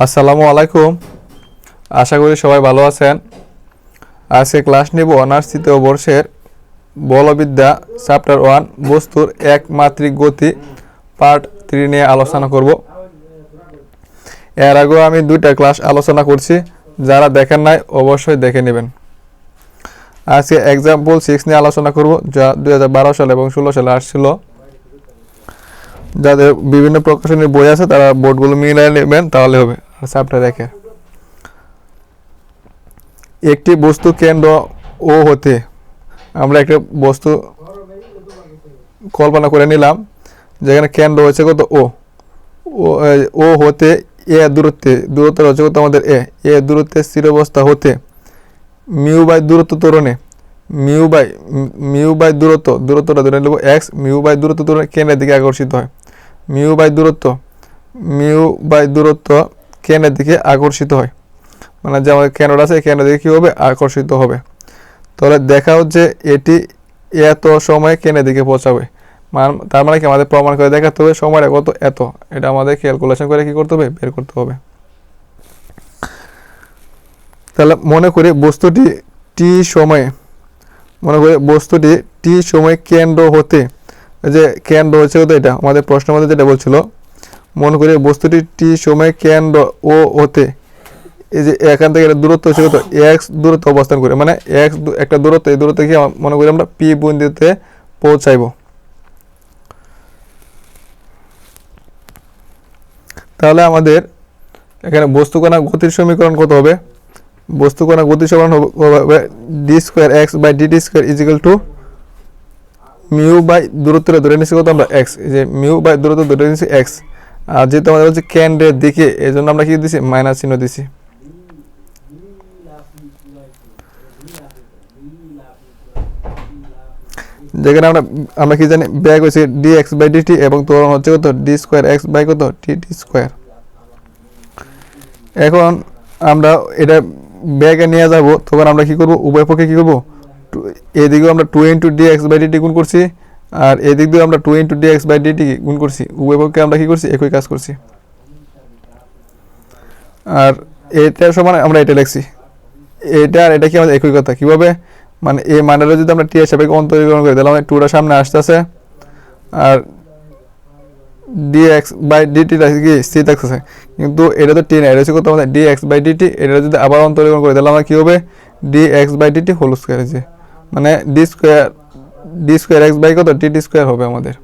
আসসালামু আলাইকুম। আশা করি সবাই ভালো আছেন। আজকে ক্লাস নিব অনার্স তৃতীয় বর্ষের বলবিদ্যা চ্যাপ্টার ওয়ান, বস্তুর একমাত্রিক গতি, পার্ট থ্রি নিয়ে আলোচনা করব। এর আগেও আমি দুইটা ক্লাস আলোচনা করছি। যারা দেখেন নাই, অবশ্যই দেখে নেবেন। আজকে এক্সাম্পল সিক্স নিয়ে আলোচনা করব, যা দু হাজার বারো সালে এবং ষোলো সালে আসছিল। যাদের বিভিন্ন প্রকাশনীর বই আছে, তারা বোর্ডগুলো মিলিয়ে নেবেন, তাহলে হবে। চ্যাপ্টার দেখে। একটি বস্তু কেন্দ্র ও হতে আমরা একটা বস্তু কল্পনা করে নিলাম, যেখানে কেন্দ্র হচ্ছে কত ও। ও হতে এ দূরত্বে দূরত্ব হচ্ছে কত আমাদের এ। এ দূরত্বে স্থির অবস্থা হতে মিউ বাই দূরত্ব ত্বরণে, মিউ বাই মিউ বাই দূরত্ব, দূরত্বটা ধরে নেব এক্স, মিউ বাই দূরত্ব ত্বরণে কেন্দ্রের দিকে আকর্ষিত হয়। মিউ বাই দূরত্ব, মিউ বাই দূরত্ব কেনের দিকে আকর্ষিত হয়? মানে যে আমাদের কেন্দ্রটা আছে, এই কেন্দ্রের দিকে কী হবে? আকর্ষিত হবে। তাহলে দেখা হচ্ছে এটি এত সময় কেন্দ্রের দিকে পৌঁছাবে। তার মানে কি আমাদের প্রমাণ করে দেখাতে হবে সময়টা কত এত। এটা আমাদের ক্যালকুলেশন করে কি করতে হবে? বের করতে হবে। তাহলে মনে করি বস্তুটি টি সময়ে, মনে করি বস্তুটি টি সময় কেন্দ্র হতে যে কেন্দ্র হচ্ছে তো এটা, আমাদের প্রশ্নের মধ্যে যেটা বলছিল, মনে করি বস্তুটি টি সময় কেন্দ্র ও হতে এই যে এখান থেকে এটা দূরত্ব হচ্ছে কত এক্স দূরত্ব অবস্থান করে মানে এক্স একটা দূরত্ব, এই দূরত্ব কি মনে করি আমরা পি বিন্দুতে পৌঁছাইব। তাহলে আমাদের এখানে বস্তুকণা গতির সমীকরণ কত হবে? বস্তুকণা গতির সমীকরণ হবে- D square X by D DT square equal to mu by দূরত্বটা ধরে নিচ্ছি কত আমরা এক্স যে মিউ বাই দূরত্ব ধরে নিচ্ছি এক্স আর যেহেতু আমাদের হচ্ছে কেন্দ্রের দিকে এই জন্য আমরা কি দিছি? মাইনাস চিহ্ন দিছি। যেখানে আমরা আমরা কি জানি? ব্যাগ হচ্ছে ডি এক্স বাই ডিটি এবং তোরণ হচ্ছে কত? ডি স্কোয়ার এক্স বাই কত? টি টি স্কোয়ার এখন আমরা এটা ব্যাগে নিয়ে যাব, তখন আমরা কি করব? উভয় পক্ষে কি করব? এদিকেও আমরা two into D X by DT গুণ করছি, আর এদিক দিয়েও আমরা two into D X by DT গুণ করছি। উভয় পক্ষে আমরা কী করছি? একই কাজ করছি। আর এটার সমান আমরা এটা লিখছি। এটা আর এটা কি আমাদের একই কথা? কীভাবে? মানে এই মানটা যদি আমরা টি এর সাপেক্ষে অন্তরীকরণ করি, তাহলে আমাদের টুটা সামনে আসতেছে, আর ডিএক্স বাই ডিটিটা কি? স্থির থাকতেছে। কিন্তু এটা তো টি না এটা হচ্ছে কত? আমাদের ডিএক্স বাই ডিটি এটা যদি আবার অন্তরীকরণ করি, তাহলে আমরা কী হবে? DX by DT whole square মানে D square D square X by কত? ডিটি স্কোয়ার হবে আমাদের।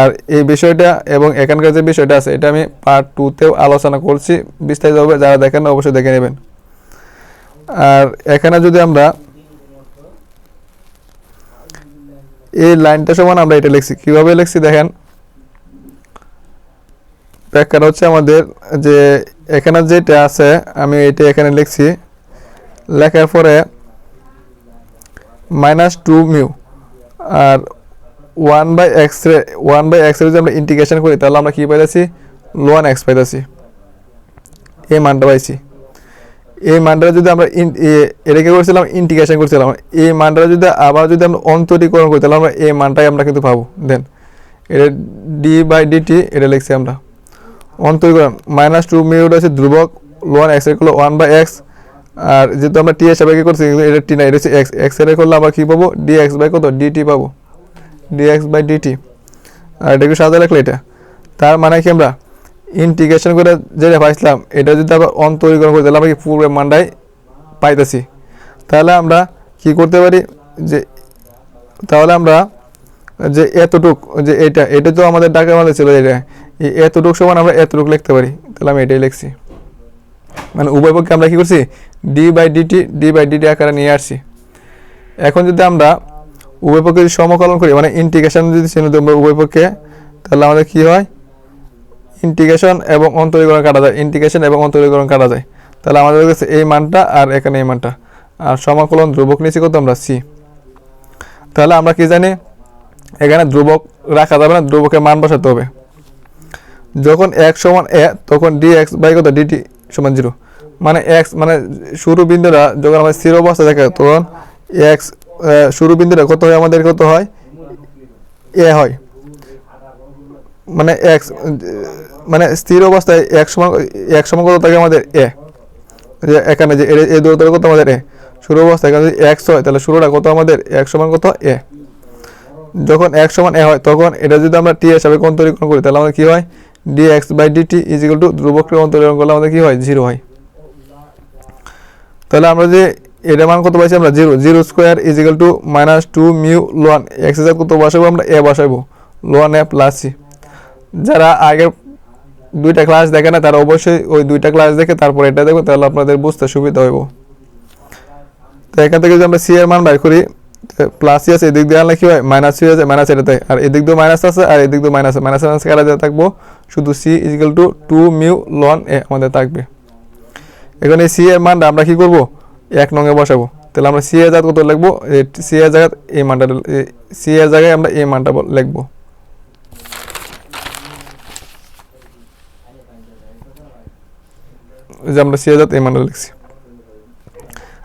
আর এই বিষয়টা এবং এখানকার যে বিষয়টা আছে, এটা আমি পার্ট টুতেও আলোচনা করছি। বিস্তারিতভাবে যারা দেখেন অবশ্যই দেখে নেবেন। আর এখানে যদি আমরা এই লাইনটা সমান আমরা এটা লিখছি। কীভাবে লিখছি দেখেন? ব্যাখ্যাটা হচ্ছে আমাদের যে এখানে যেটা আছে, আমি এটা এখানে লিখছি। লেখার পরে মাইনাস টু মিউ আর one by X ray one by X ray যদি আমরা ইন্টিগ্রেশন করি, তাহলে আমরা কী পাইতেছি? লোয়ান এক্স পাইতেছি। এই মানটা পাইছি। এই মানটা যদি আমরা এটাকে করছিলাম ইন্টিগ্রেশন করছিলাম, এই মানটা যদি আবার যদি আমরা অন্তরীকরণ করি, তাহলে আমরা এই মানটাই আমরা কিন্তু পাবো। দেন এটা ডি বাই ডিটি এটা লিখছি আমরা। অন্তরীকরণ মাইনাস টু মিউট আছে ধ্রুবক ওয়ান এক্সের করলে ওয়ান বাই এক্স আর যেহেতু আমরা টি এর সাপেক্ষে করছি এটা টি না, এটা হচ্ছে এক্স এক্সের করলে আমরা কী পাবো? ডি এক্স বাই কত? ডিটি পাবো। ডি এক্স বাই ডিটি আর এটা একটু সাদা রাখলে এটা। তার মানে কি আমরা ইন্টিগ্রেশন করে যেটা পাইছিলাম, এটা যদি আবার অন্তরীকরণ করে, তাহলে আমরা কি পূর্বের মানটাই পাইতেছি। তাহলে আমরা কি করতে পারি? যে, তাহলে আমরা যে এতটুক, যে এটা এটা তো আমাদের ডাকের মধ্যে ছিল, এটা। এতটুক সমান আমরা এতটুক লিখতে পারি। তাহলে আমি এটাই লিখছি। মানে উভয় পক্ষে আমরা কি করছি? D by DT D by DT আকারে নিয়ে আসছি। এখন যদি আমরা উভয় পক্ষে যদি সমকলন করি মানে ইন্টিগ্রেশন যদি চিহ্ন আমরা উভয় পক্ষে, তাহলে আমাদের কি হয়? ইন্টিগ্রেশন এবং অন্তরীকরণ কাটা যায়। ইন্টিগ্রেশন এবং অন্তরীকরণ কাটা যায়। তাহলে আমাদের কাছে এই মানটা আর এখানে এই মানটা। আর সমাকলন ধ্রুবক নিচে কত আমরা? সি তাহলে আমরা কি জানি? এখানে ধ্রুবক রাখা যাবে না, ধ্রুবকের মান বসাতে হবে। যখন এক সমান এ তখন ডি এক্স বাই কত ডিটি সমান জিরো। মানে এক্স মানে শুরু বিন্দুরা যখন আমাদের স্থির অবস্থা থাকে, তখন এক্স শুরু বিন্দুটা কত হয়? আমাদের কত হয়? এ হয়। মানে এক্স মানে স্থির অবস্থায় এক সমান এক সমান কত থাকে আমাদের? এ। যে এখানে যে এই দূরত্বটা কত আমাদের? এ। শুরু অবস্থায় এখানে যদি এক্স হয়, তাহলে শুরুটা কত আমাদের? এক সমান কত? এ। যখন এক সমান এ হয়, তখন এটা যদি আমরা টি হিসাবে অন্তরীকরণ করি, তাহলে আমাদের কী হয়? D X by D T is equal to ধ্রুবককে অন্তরীকরণ করলে আমাদের কি হয়? জিরো হয়। তাহলে আমরা যে এটা মান কত পাইছি আমরা? Zero zero square is equal to minus two mu লোয়ান এক্সের কত বসাবো? আমরা এ বসাবো। লোয়ান এ প্লাস সি যারা আগের দুইটা ক্লাস দেখে না, তারা অবশ্যই ওই দুইটা ক্লাস দেখে তারপর এটা দেখো, তাহলে আপনাদের বুঝতে সুবিধা হইব। তো এখান থেকে যদি আমরা সি এর মান বের করি প্লাস সি আছে, এদিক দিয়ে আনলে কি হয়? মাইনাস সি আছে মাইনাস এটাতে। আর এদিক দিয়ে মাইনাস আছে, আর এদিক দিয়ে মাইনাস মাইনাস মাইনাস দিয়ে থাকব? শুধু C equal to two mu loan এ আমাদের থাকবে। এখন এই সি এর মানটা আমরা কি করব? এক নঙে বসাবো। তাহলে আমরা সি এর জায়গা কত লিখব? সি এর জায়গায় এই মানটা সি এর জায়গায় আমরা এই মানটা লিখব। যে আমরা সি জায়গায় এই মানটা লিখছি।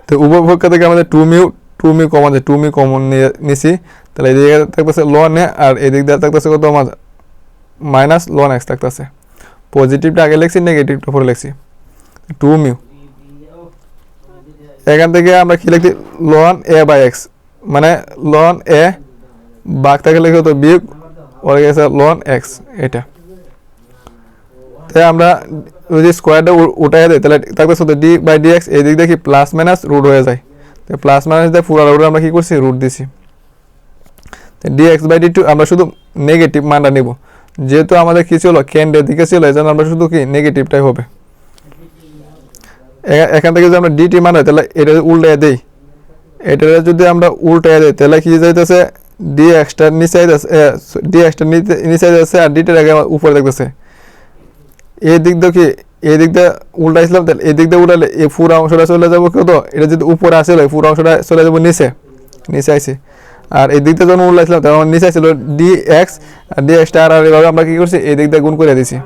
তো পক্ষ থেকে আমাদের two mu two mu common আছে। টু মিউ কমন নিয়ে নিছি। তাহলে এদিকে থাকতেছে লন এ আর এদিক দিয়ে থাকতেছে কত? আমার মাইনাস লন এক্স থাকতেছে পজিটিভটা আগে লিখছি নেগেটিভটা পরে লিখছি। টু মিউ এখান থেকে আমরা কি লিখছি লন এ বাই এক্স মানে লন এ বাঘ থেকে লিখে হতো বিয়োগ, ওরা গেছে লন এক্স এটা। তাই আমরা যদি স্কোয়ারটা উঠাই দেয় তাহলে থাকতেছে হতো ডি বাই ডি এক্স এদিক দেখি প্লাস মাইনাস রুট হয়ে যায়। তো প্লাস মাইনাস দিয়ে পুরো রুট আমরা কি করছি? রুট দিছি। D X by D two আমরা শুধু নেগেটিভ মানটা নিব। যেহেতু আমাদের কি ছিল? কেন্দ্রের দিকে ছিল এই জন্য আমরা শুধু কি নেগেটিভটাই হবে। এখান থেকে যদি আমরা ডিটি মান তাহলে এটা উল্টায় দেই, এটা যদি আমরা উল্টায় দেই, তাহলে কি যাইতেছে? ডি এক্সটা নিচে ডি এক্সটা নিচে যাচ্ছে আর ডিটার আগে উপরে দেখতেছে এই দিক দিয়ে কি? এই দিক দিয়ে উল্টাইছিলাম, তাহলে এই দিক দিয়ে উল্টালে এই পুরো অংশটা চলে যাব কত? এটা যদি উপরে আসলে পুরো অংশটা চলে যাব নিচে। নিচে আইছে। আর এই দিক দিয়ে যখন উল্টাইছিলাম তখন নিচে ছিল ডি এক্স ডি এক্সটা আর এভাবে আমরা কি করছি? এই দিয়ে গুণ করে দিছি।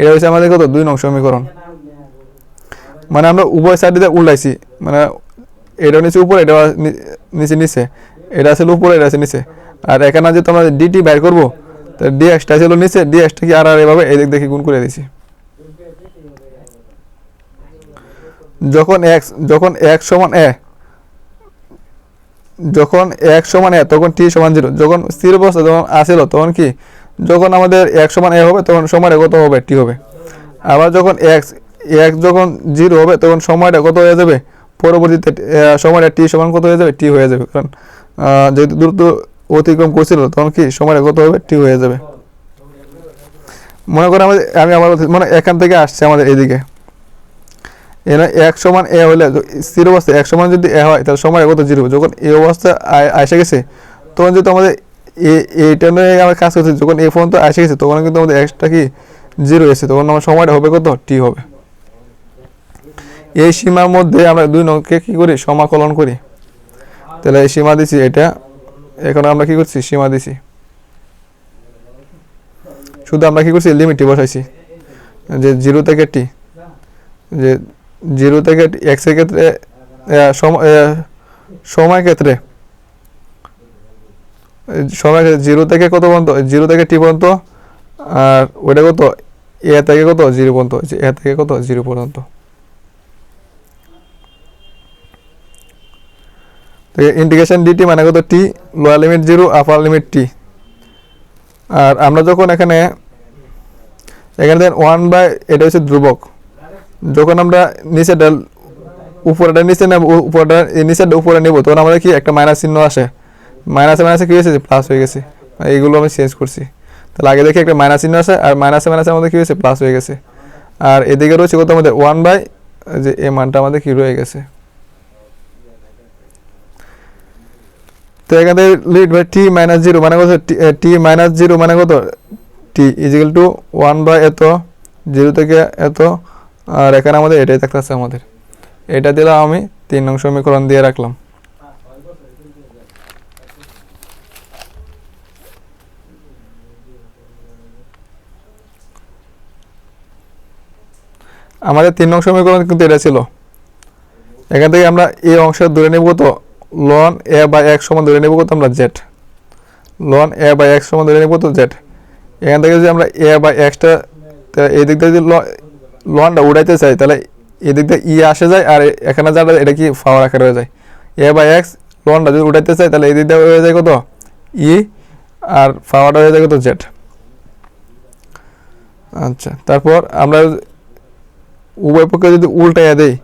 এটা হচ্ছে আমাদের কত? দুই নং সমীকরণ। মানে আমরা উভয় সাইড দিয়ে উল্টাইছি। মানে এটা নিচে উপরে, এটা নিচে নিচে। এটা আছে উপরে, এটা আছে নিচে। আর এখানে যে তোমরা ডিটি বের করব, তো ডি এক্সটা ছিল নিচে ডি এক্সটা কি আর আর এভাবে এদিক দেখি গুণ করে দিছি। যখন এক্স যখন এক্স সমান এ যখন এক সমান এ তখন টি সমান জিরো। যখন স্থির অবস্থা যখন আসিল, তখন কি? যখন আমাদের এক সমান এ হবে, তখন সময়টা কত হবে টি হবে। আবার যখন এক্স এক যখন জিরো হবে, তখন সময়টা কত হয়ে যাবে। পরবর্তীতে সময়টা টি সমান কত হয়ে যাবে? টি হয়ে যাবে। কারণ যেহেতু দ্রুত অতিক্রম করছিল, তখন কি? সময়টা কত হবে টি হয়ে যাবে। মনে করো আমাদের, আমি আমার মানে এখান থেকে আসছে আমাদের এদিকে। এখানে এক সমান এ হলে স্থির অবস্থায় এক সমান যদি এ হয়, তাহলে সময় কত জিরো? যখন এ অবস্থা আসে গেছে, তখন যেহেতু আমাদের এ- এইটা নিয়ে আমরা কাজ করছি যখন এই পর্যন্ত আসে গেছে, তখন কিন্তু আমাদের এক্সটা কি জিরো এসেছে, তখন আমার সময়টা হবে কত? টি হবে। এই সীমার মধ্যে আমরা দুই নংকে কী করি? সমাকলন করি। তাহলে এই সীমা দিছি এটা, এখন আমরা কি করছি? সীমা দিছি। শুধু আমরা কি করছি? লিমিটটি বসাইছি। যে জিরো থেকে টি যে জিরো থেকে এক্সের ক্ষেত্রে সময় ক্ষেত্রে? সময় জিরো থেকে কত পর্যন্ত? জিরো থেকে টি পর্যন্ত, আর ওটা কত? এ থেকে কত? জিরো পর্যন্ত। এ থেকে কত? জিরো পর্যন্ত। ইন্টিগ্রেশন ডিটি মানে কত? T, lower limit zero, upper limit T. আর আমরা যখন এখানে এখানে দেন ওয়ান বাই, এটা হচ্ছে ধ্রুবক। যখন আমরা নিচেটা উপরেটা নিচে নেব উপরেটা নিচেটা উপরে নেব, তখন আমাদের কি একটা মাইনাস চিহ্ন আসে? মাইনাসে মাইনাসে কি হয়েছে? প্লাস হয়ে গেছে। এইগুলো আমি চেঞ্জ করছি। তাহলে আগে দেখি একটা মাইনাস চিহ্ন আসে, আর মাইনাসে মাইনাসে আমাদের কি হয়েছে? প্লাস হয়ে গেছে। আর এদিকে রয়েছে কত আমাদের? ওয়ান বাই যে এই মানটা আমাদের কি রয়ে গেছে? তো এখান থেকে লিড বাই টি মাইনাস জিরো মানে কত? টি মাইনাস জিরো মানে কত? T equal to one by এত জিরো থেকে এত আর এখানে আমাদের এটাই থাকতেছে আমাদের। এটা দিলাম আমি তিন নং সমীকরণ দিয়ে রাখলাম। আমাদের তিন নং সমীকরণ কিন্তু এটা ছিল। এখান থেকে আমরা এই অংশ ধরে নেব তো লন এ বাই এক সমান ধরে নেব কত আমরা জেড লন এ বাই এক সমান ধরে নেব তো জেড এখান থেকে যদি আমরা এ বা এক্সটা এই দিক থেকে যদি লনটা উড়াইতে চাই তাহলে এদিক দিয়ে ই আসে যায় আর এখানে যাটা এটা কি পাওয়ার আকারে হয়ে যায়? এ বাই এক্স লনটা যদি উঠাইতে চাই তাহলে এদিক দিয়ে হয়ে যায় কত? ই আর পাওয়ারটা হয়ে যায় কত? জেড। আচ্ছা তারপর আমরা উভয় পক্ষে যদি উল্টাইয়া দেই,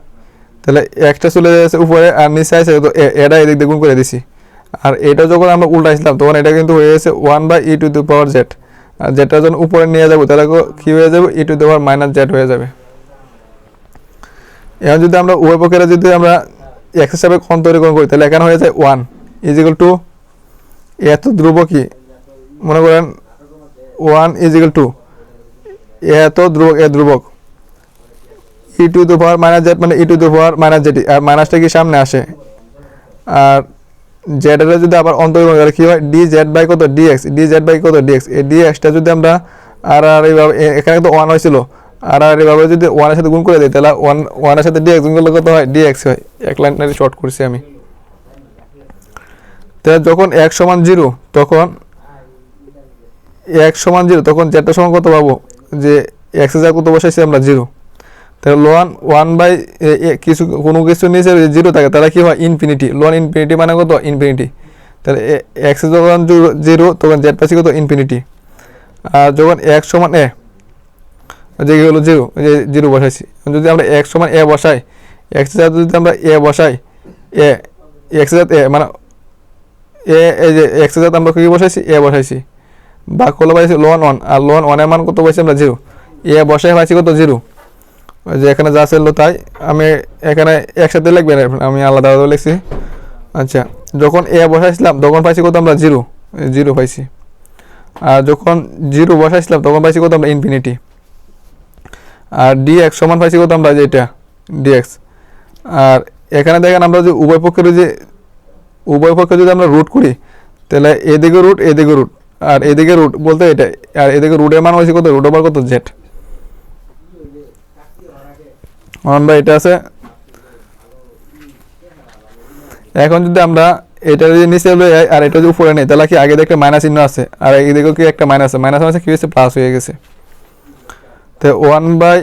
তাহলে একটা চলে যাচ্ছে উপরে আর নিচে আছে তো এটা এদিক দিয়ে গুণ করে দিছি। আর এটা যখন আমরা উল্টাইছিলাম, তখন এটা কিন্তু হয়ে গেছে one by E to the power Z যেটা যখন উপরে নিয়ে যাব, তাহলে কো- হয়ে যাবে? E to the power minus Z হয়ে যাবে। এখন যদি আমরা উভয় পক্ষের যদি আমরা এক্স হিসাবে অন্তরীকরণ করি, তাহলে এখানে হয়ে যায় ওয়ান ইজিক্যাল টু এত ধ্রুব কি মনে করেন ওয়ান ইজিক্যাল টু এত ধ্রুবক, এ ধ্রুবক। E to the power minus Z মানে E to the power minus Z আর মাইনাসটা কি সামনে আসে? আর জেড এর যদি আবার অন্তর্গত কি হয়? ডি জেড বাই কত? D x d z by কত? ডিএক্স এই ডিএক্সটা যদি আমরা আর আর এইভাবে এখানে তো ওয়ান হয়েছিল। আর আর এইভাবে যদি ওয়ানের সাথে গুণ করে দিই, তাহলে ওয়ান ওয়ানের সাথে ডিএক্স গুণ করলে কত হয়? ডিএক্স হয়। এক লাইন শর্ট করছি আমি। তাহলে যখন এক সমান জিরো তখন এক সমান জিরো তখন জেডটা সমান কত পাবো? যে এক্স যা কত বসাইছি আমরা? জিরো তাহলে লোয়ান ওয়ান বাই কিছু, কোনো কিছু নিচে জিরো থাকে, তাহলে কি হয়? ইনফিনিটি লোয়ান ইনফিনিটি মানে কত? ইনফিনিটি তাহলে এক্স যখন জিরো তখন জেড পাচ্ছি কত? ইনফিনিটি আর যখন এক সমান এ যে হলো? জিরো যে জিরো বসাইছি। যদি আমরা এক সমান এ বসাই এক্স যদি আমরা এ বসাই এ এক্স এ মানে এ যে এক্স আমরা কি বসাইছি? এ বসাইছি। বা করলে পাইছি লোন ওয়ান আর লোন ওয়ানের মান কত পাইছি আমরা? জিরো এ বসাই পাইছি কত? জিরো যে এখানে যা ছিল তাই আমি এখানে একসাথে লিখবেন আমি আলাদা আলাদা লিখছি। আচ্ছা যখন এ বসাইছিলাম, তখন পাইছি কত আমরা? জিরো। জিরো পাইছি। আর যখন জিরো বসাইছিলাম, তখন পাইছি কত আমরা? ইনফিনিটি। আর ডি এক্স সমান পাইছি কত আমরা? যে যেটা ডিএক্স আর এখানে দেখেন আমরা যে উভয় পক্ষের যে উভয় পক্ষে যদি আমরা রুট করি, তাহলে এদিকে রুট এদিকে রুট আর এদিকে রুট বলতে এটা, আর এদিকে রুটের মান হয়েছে কত? রুট ওভার কত? জেড ওয়ান ভাই, এটা আছে। এখন যদি আমরা এটা যদি নিচে আর এটা যদি উপরে নেই, তাহলে কি আগে দেখতে মাইনাস চিহ্ন আছে? আর এদিকেও কি একটা মাইনাস আছে? মাইনাস আছে কি হয়েছে? প্লাস হয়ে গেছে। তো one by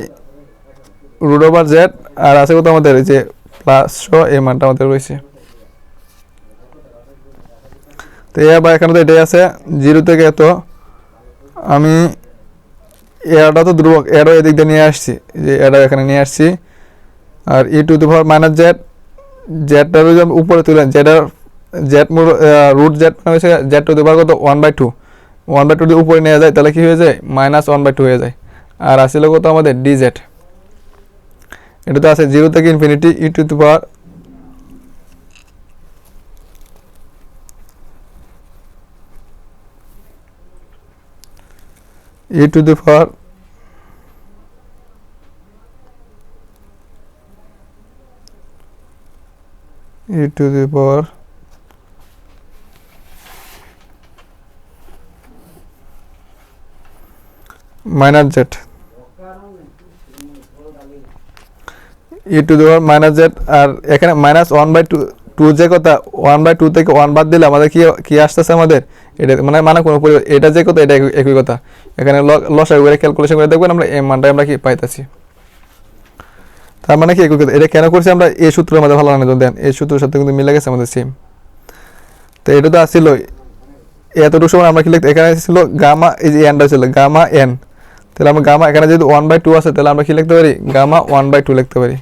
root over z আর আছে কত আমাদের? যে প্লাস এই মানটা আমাদের রয়েছে। তো এ বা এখানে তো এটাই আছে জিরো থেকে এত। আমি এরটা তো ধ্রুবক এরও এদিক দিয়ে নিয়ে আসছি। যে এটা এখানে নিয়ে আসছি। আর e to the power minus z জেডটা যদি উপরে তুলেন জেডার জেড রুট জেড মানে হচ্ছে জেড টু দি পাওয়ার কত? One by two one by two যদি উপরে নিয়ে যায়, তাহলে কি হয়ে যায়? মাইনাস ওয়ান বাই টু হয়ে যায়। আর আসছিল কত আমাদের? ডি জেড এটা তো আছে জিরো থেকে infinity e to the power e to the power e to the power. Minus z. E to the power minus z আর এখানে minus one by two two যে কথা ওয়ান বাই টু থেকে one বাদ দিলে আমাদের কি কি আসতেছে আমাদের? এটা মানে মানে কোনো এটা যে কথা, এটা একই- কথা। এখানে লসাগু করে ক্যালকুলেশন করে দেখবেন আমরা এই মানটা আমরা কি পাইতেছি। তার মানে কি এটা কেন করছি আমরা? এই সূত্রের মধ্যে ভালো না দেন। এই সূত্রের সাথে কিন্তু মিলে গেছে আমাদের সেম তো এটা তো আসছিল এতটুকু সময় আমরা কি লিখতে এখানে ছিল গামা, এই যে এনটা ছিল গামা এন তাহলে আমরা গামা এখানে যদি ওয়ান বাই টু আছে, তাহলে আমরা কি লিখতে পারি? গামা ওয়ান বাই টু লিখতে পারি।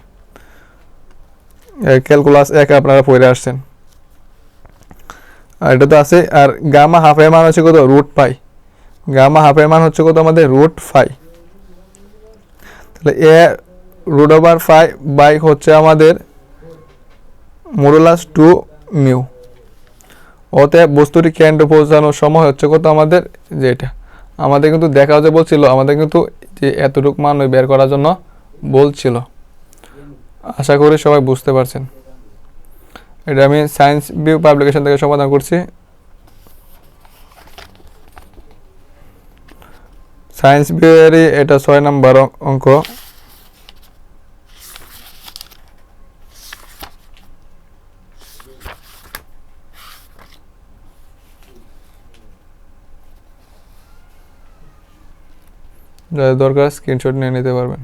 ক্যালকুলাস এক আপনারা পড়ে আসছেন। আর এটা তো আছে, আর গামা হাফের মান হচ্ছে কত? রুট পাই গামা হাফের মান হচ্ছে কত আমাদের? রুট ফাই তাহলে এ রুট ওভার ফাই বাই হচ্ছে আমাদের মোরোলাস টু মিউ। অতএব বস্তুটি কেন্দ্রে পৌঁছানোর সময় হচ্ছে কত আমাদের? যেটা। আমাদের কিন্তু দেখা যে বলছিল, আমাদের কিন্তু যে এতটুকু মান বের করার জন্য বলছিল। আশা করি সবাই বুঝতে পারছেন। এটা আমি সায়েন্স ভিউ পাবলিকেশন থেকে সমাধান করছি। সায়েন্স ভিউয়েরই এটা ছয় নম্বর অঙ্ক যাদের দরকার স্ক্রিনশট নিয়ে নিতে পারবেন।